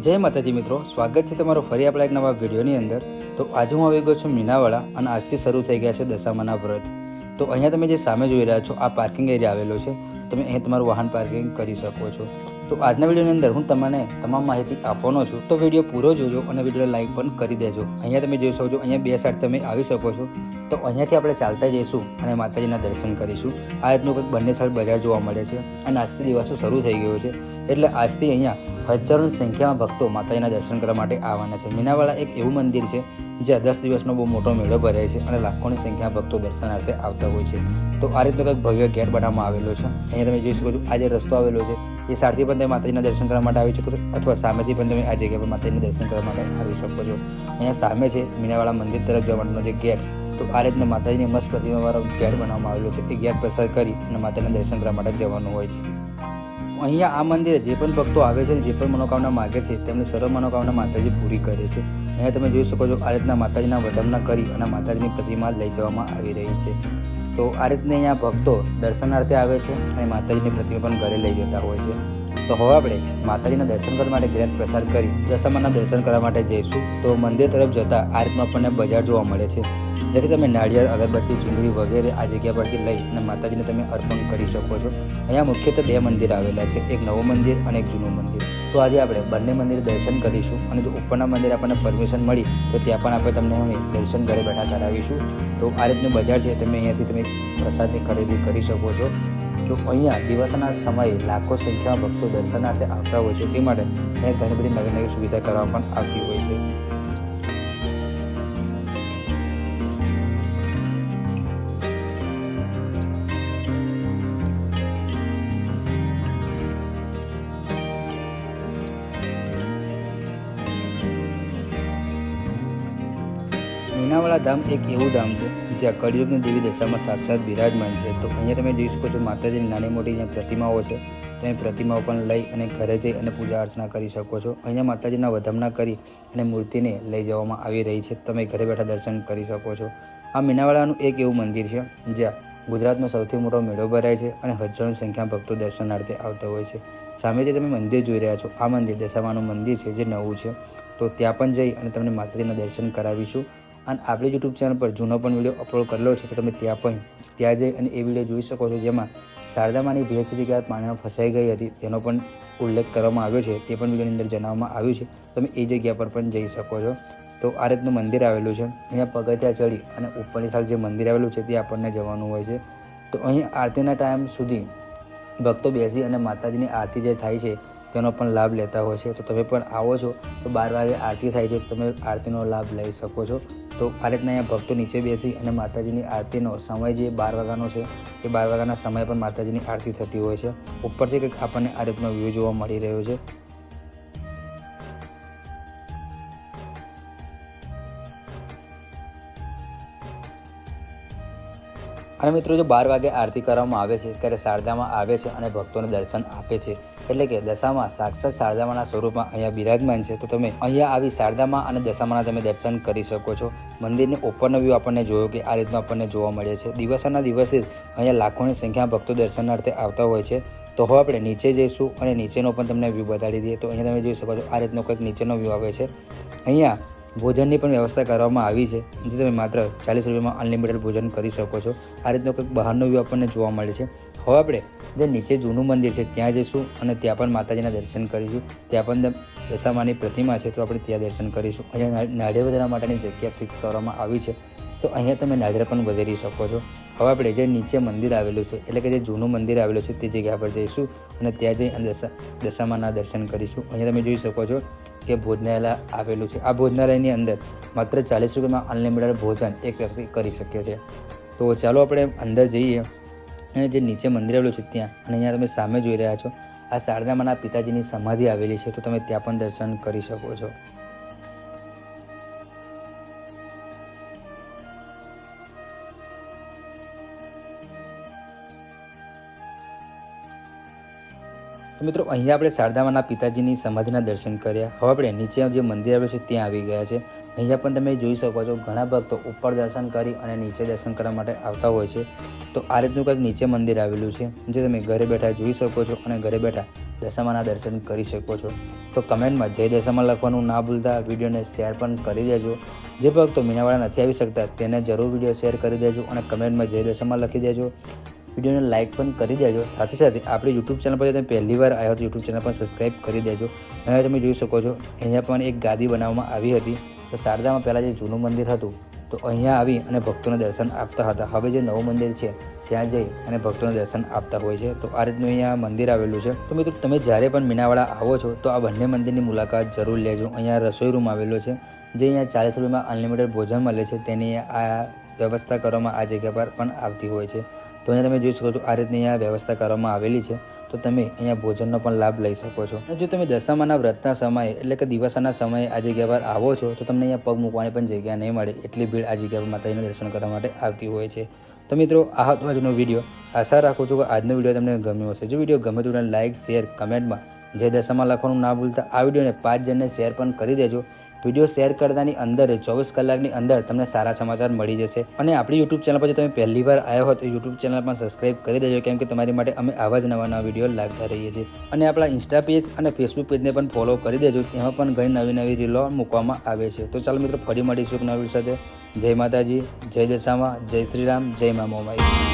જય માતાજી મિત્રો, સ્વાગત છે તમારો ફરી આપણા એક નવા વિડીયોની અંદર. તો આજે હું આવી ગયો છું મીનાવાળા અને આજથી શરૂ થઈ ગયા છે દશામાના વ્રત. તો અહીંયા તમે જે સામે જોઈ રહ્યા છો, આ પાર્કિંગ એરિયા આવેલો છે. તમે અહીં તમારું વાહન પાર્કિંગ કરી શકો છો. તો આજના વિડીયોની અંદર હું તમને તમામ માહિતી આપવાનો છું. તો વીડિયો પૂરો જોજો અને વીડિયો લાઈક પણ કરી દેજો. અહીંયા તમે જોઈ શકો છો, અહીંયા બે સાઈડ તમે આવી શકો છો. તો અહીંયાથી આપણે ચાલતા જઈશું અને માતાજીના દર્શન કરીશું. આ રીતનું કંઈક બંને સાઈડ બજાર જોવા મળે છે અને આજથી દિવસો શરૂ થઈ ગયો છે. એટલે આજથી અહીંયા હજારોની સંખ્યામાં ભક્તો માતાજીના દર્શન કરવા માટે આવવાના છે. મીનાવાળા એક એવું મંદિર છે જ્યાં દસ દિવસનો બહુ મોટો મેળો ભરાય છે અને લાખોની સંખ્યા ભક્તો દર્શનાર્થે આવતા હોય છે. તો આ રીતનો કંઈક ભવ્ય ગેટ બનાવવામાં આવેલો છે. અહીંયા તમે જોઈ શકો છો, આ જે રસ્તો આવેલો છે, એ સારથી પણ તમે માતાજીના દર્શન કરવા માટે આવી શકો છો, અથવા સામેથી પણ તમે આ જગ્યા પર માતાજીના દર્શન કરવા માટે આવી શકો છો. અહીંયા સામે છે, મીનાવાળા મંદિર તરફ જવાનો જે ગેટ તો આ રીતના માતાજીની મસ્ત પ્રતિમાવાળો ગેટ બનાવવામાં આવેલો છે. એ ગેટ પસાર કરી અને માતાજીના દર્શન કરવા માટે જવાનું હોય છે. અહીંયા આ મંદિરે જે પણ ભક્તો આવે છે જે પણ મનોકામના માગે છે, તેમની સર્વ મનોકામના માતાજી પૂરી કરે છે. અહીંયા તમે જોઈ શકો છો, આ રીતના માતાજીના વધામણા કરી અને માતાજીની પ્રતિમા લઈ જવામાં આવી રહી છે. તો આ રીતને અહીંયા ભક્તો દર્શનાર્થે આવે છે અને માતાજીની પ્રતિમા પણ ઘરે લઈ જતા હોય છે. તો હવે આપણે માતાજીના દર્શન કરવા માટે ગ્રેટ પ્રસાર કરી દશામાના દર્શન કરવા માટે જઈશું. તો મંદિર તરફ જતાં આ રીતનું આપણને બજાર જોવા મળે છે. જેથી તમે નાળિયેર, અગરબત્તી, ચુંદડી વગેરે આ જગ્યા પરથી લઈ અને માતાજીને તમે અર્પણ કરી શકો છો. અહીંયા મુખ્યત્વે બે મંદિર આવેલા છે, એક નવું મંદિર અને એક જૂનું મંદિર. તો આજે આપણે બંને મંદિર દર્શન કરીશું અને જો ઉપરના મંદિર આપણને પરમિશન મળી, તો ત્યાં પણ આપણે તમને અમે દર્શન ઘરે બેઠા કરાવીશું. તો આ રીતનું બજાર છે, તમે અહીંયાથી તમે પ્રસાદની ખરીદી કરી શકો છો. તો અહીંયા દિવસના સમયે લાખો સંખ્યામાં ભક્તો દર્શનાર્થે આવતા હોય છે, તે માટે અહીંયા ઘણી બધી નવી નવી સુવિધા કરવામાં પણ આવતી હોય છે. મીનાવાળા ધામ એક એવું ધામ છે, જ્યાં કળિયુગની દેવી દશામાં સાક્ષાત બિરાજમાન છે. તો અહીંયા તમે જોઈ શકો છો માતાજીની નાની મોટી જ્યાં પ્રતિમાઓ છે તમે પ્રતિમાઓ પણ લઈ અને ઘરે જઈ અને પૂજા અર્ચના કરી શકો છો. અહીંયા માતાજીના વધામણા કરી અને મૂર્તિને લઈ જવામાં આવી રહી છે. તમે ઘરે બેઠા દર્શન કરી શકો છો. આ મીનાવાળાનું એક એવું મંદિર છે, જ્યાં ગુજરાતનો સૌથી મોટો મેળો ભરાય છે અને હજારોની સંખ્યામાં ભક્તો દર્શનાર્થે આવતા હોય છે. સામે જે તમે મંદિર જોઈ રહ્યા છો. આ મંદિર દશામાનું મંદિર છે, જે નવું છે. તો ત્યાં પણ જઈ અને તમને માતાજીના દર્શન કરાવીશું. અને આપણી યુટ્યુબ ચેનલ પર જૂનો પણ વીડિયો અપલોડ કરેલો છે, તો તમે ત્યાં પણ ત્યાં જઈ અને એ વીડિયો જોઈ શકો છો, જેમાં શારદામાની ભેંસ જગ્યા પાણીમાં ફસાઈ ગઈ હતી, તેનો પણ ઉલ્લેખ કરવામાં આવ્યો છે, તે પણ વિડીયોની અંદર જણાવવામાં આવ્યું છે. તમે એ જગ્યા પર પણ જઈ શકો છો. તો આ રીતનું મંદિર આવેલું છે. અહીંયા પગથિયા ચડી અને ઉપરની સાઈડ જે મંદિર આવેલું છે, તે આપણને જવાનું હોય છે. તો અહીં આરતીના ટાઈમ સુધી ભક્તો બેસી અને માતાજીની આરતી જે થાય છે, તેનો પણ લાભ લેતા હોય છે. તો તમે પણ આવો છો, તો બાર વાગે આરતી થાય છે તમે આરતીનો લાભ લઈ શકો છો. તો આ રીતના અહીંયા ભક્તો નીચે બેસી અને માતાજીની આરતીનો સમય જે બાર વાગ્યાનો છે, એ બાર વાગ્યાના સમય પર માતાજીની આરતી થતી હોય છે. ઉપરથી કંઈક આપણને આ રીતનો વ્યૂ જોવા મળી રહ્યો છે. અને મિત્રો, જો બાર વાગે આરતી કરવામાં આવે છે, ત્યારે શારદામાં આવે છે અને ભક્તોને દર્શન આપે છે. એટલે કે દશામાં સાક્ષાત શારદામાના સ્વરૂપમાં અહીંયા બિરાજમાન છે, તો તમે અહીંયા આવી શારદામાં અને દશામાના તમે દર્શન કરી શકો છો. મંદિરની ઉપરનો વ્યૂ આપણને જોયો કે આ રીતનો આપણને જોવા મળે છે. દિવસના દિવસે જ અહીંયા લાખોની સંખ્યામાં ભક્તો દર્શનાર્થે આવતા હોય છે. તો હવે આપણે નીચે જઈશું અને નીચેનો પણ તમને વ્યૂ બતાડી દઈએ. તો અહીંયા તમે જોઈ શકો છો, આ રીતનો કંઈક નીચેનો વ્યૂ આવે છે. અહીંયા ભોજનની પણ વ્યવસ્થા કરવામાં આવી છે. જે તમે માત્ર ચાલીસ રૂપિયામાં અનલિમિટેડ ભોજન કરી શકો છો. આ રીતનો કંઈક બહારનો વ્યૂ આપણને જોવા મળે છે. હવે આપણે જે નીચે જૂનું મંદિર છે, ત્યાં જઈશું અને ત્યાં પણ માતાજીના દર્શન કરીશું. ત્યાં પણ દશામાની પ્રતિમા છે, તો આપણે ત્યાં દર્શન કરીશું. અહીંયા નાળિયેર વધારવા માટેની જગ્યા ફિક્સ કરવામાં આવી છે. તો અહીંયા તમે નાળિયેર પણ વધારી શકો છો. હવે આપણે જે નીચે મંદિર આવેલું છે, એટલે કે જે જૂનું મંદિર આવેલું છે, તે જગ્યા પર જઈશું અને ત્યાં જઈ દશા, દશામાના દર્શન કરીશું. અહીંયા તમે જોઈ શકો છો કે ભોજનાલય આવેલું છે. આ ભોજનાલયની અંદર માત્ર ચાલીસ રૂપિયામાં અનલિમિટેડ ભોજન એક વ્યક્તિ કરી શકે છે. તો ચાલો આપણે અંદર જઈએ. અને જે નીચે મંદિર આવેલું છે ત્યાં, અને અહીંયા તમે સામે જોઈ રહ્યા છો, આ શારદામાના પિતાજીની સમાધિ આવેલી છે, તો તમે ત્યાં પણ દર્શન કરી શકો છો. તો મિત્રો, અહીંયા આપણે શારદામાના પિતાજીની સમાધિના દર્શન કર્યા. હવે આપણે નીચે જે મંદિર આવેલું છે, ત્યાં આવી ગયા છે. અહીંયા પણ તમે જોઈ શકો છો, ઘણા ભક્તો ઉપર દર્શન કરી અને નીચે દર્શન કરવા માટે આવતા હોય છે. તો આ રીતનું કંઈક નીચે મંદિર આવેલું છે, જે તમે ઘરે બેઠા જોઈ શકો છો અને ઘરે બેઠા દશામાના દર્શન કરી શકો છો. તો કમેન્ટમાં જય દશામાં લખવાનું ના ભૂલતા વિડીયોને શેર પણ કરી દેજો. જે ભક્તો મીનાવાળા નથી આવી શકતા તેને જરૂર વીડિયો શેર કરી દેજો અને કમેન્ટમાં જય દશામાં લખી દેજો. વિડીયોને લાઇક પણ કરી દેજો. સાથે સાથે આપણી યુટ્યુબ ચેનલ પર તમે પહેલી વાર આવ્યો તો યુટ્યુબ ચેનલ પણ સબસ્ક્રાઈબ કરી દેજો. અને તમે જોઈ શકો છો, અહીંયા પણ એક ગાદી બનાવવામાં આવી હતી. તો શારદામાં પહેલાં જે જૂનું મંદિર હતું, તો અહીંયા આવી અને ભક્તોને દર્શન આપતા હતા. હવે જે નવું મંદિર છે, ત્યાં જઈ અને ભક્તોને દર્શન આપતા હોય છે. તો આ રીતનું અહીંયા મંદિર આવેલું છે. તો મિત્રો, તમે જ્યારે પણ મીનાવાડા આવો છો, તો આ બંને મંદિરની મુલાકાત જરૂર લેજો. અહીંયા રસોઈ રૂમ આવેલો છે, જે અહીંયા ચાલીસ રૂપિયામાં અનલિમિટેડ ભોજન મળે છે. તેની આ વ્યવસ્થા કરવામાં આ જગ્યા પર પણ આવતી હોય છે. તો અહીંયા તમે જોઈ શકો છો, આ રીતની અહીંયા વ્યવસ્થા કરવામાં આવેલી છે. તો તમે અહીંયા ભોજનનો પણ લાભ લઈ શકો છો. અને જો તમે દશામાના વ્રતના સમયે, એટલે કે દિવસના સમયે આ જગ્યા પર આવો છો, તો તમને અહીંયા પગ મૂકવાની પણ જગ્યા નહીં મળે. એટલી ભીડ આ જગ્યા પર માતાજીના દર્શન કરવા માટે આવતી હોય છે. તો મિત્રો, આ હતો આજનો વીડિયો. આશા રાખું છું કે આજનો વીડિયો તમને ગમ્યો હશે. જો વીડિયો ગમે તો લાઇક શેર, કમેન્ટમાં જે દશામાં લખવાનું ના ભૂલતા. આ વિડીયોને પાંચ જણને શેર પણ કરી દેજો. વીડિયો શેર કરતાની અંદર, ચોવીસ કલાકની અંદર તમને સારા સમાચાર મળી જશે. અને આપણી યુટ્યુબ ચેનલ પર જો તમે પહેલી વાર આવ્યા હો તો યુટ્યુબ ચેનલ પણ સબસ્ક્રાઈબ કરી દેજો, કેમ કે તમારી માટે અમે આવા જ નવા નવા વીડિયો લાગતા રહીએ છીએ. અને આપણા ઇન્સ્ટા પેજ અને ફેસબુક પેજને પણ ફોલો કરી દેજો, એમાં પણ ઘણી નવી નવી રીલો મૂકવામાં આવે છે. તો ચાલો મિત્રો, ફરી મળીશું એક નવા વીડિયો સાથે. જય માતાજી, જય દશામાં, જય શ્રી રામ જય મા મોમાઈ.